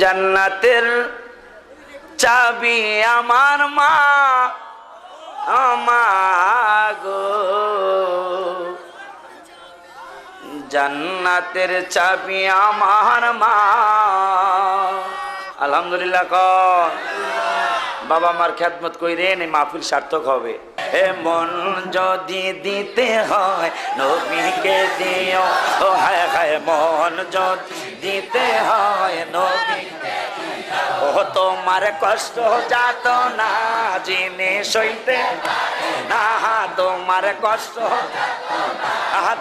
জান্নাতের চাবি আমার মা, আমাগো। জান্নাতের চাবি আমার মা। আলহামদুলিল্লাহ ক বাবা মার খ্যাতমত কইরেন এই মাহফিল সার্থক হবে। এ মন যদি দিতে হয়, নবীকে দিও। ও হায় হায়, মন যদি দিতে হয় নবী ও তোমার কষ্ট যাত না জিনিস হইতে না। তোমার কষ্ট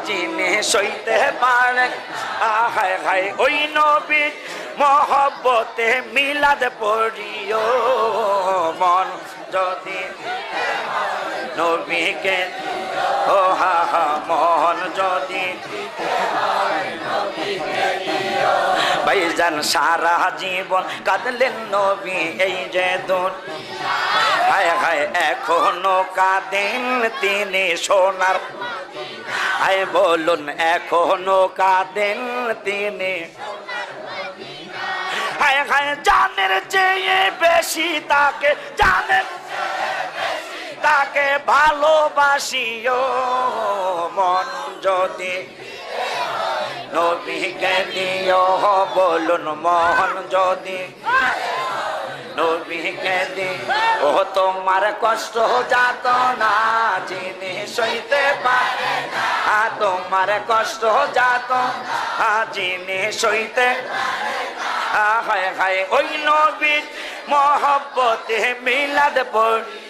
জিনিস হইতে পারে। হায় হায়, ওই নবী মহব্বতে মিলাদ পড়িও মন। যদি নবীকে, ও ভাইজান সারা জীবন কাঁদলেন নবী, এই যে দূর হায় হায়, এখনও কাঁদেন তিনি সোনার। হায় বলুন, এখনও কাঁদেন তিনি। হায় হায়, জানের চেয়ে বেশি তাকে জানেন তাকে ভালোবাসিও মন যদি। নবীকে দিও বলুন মোহন যদি। নবীকে দি ও তোমার কষ্ট যাত না জিনিস হইতে পারে আ, তোমার কষ্ট যাত আ জিনিস হইতে আ, হায় হায়, ওই নবী মহব্বতে মিলাদ পড়ি।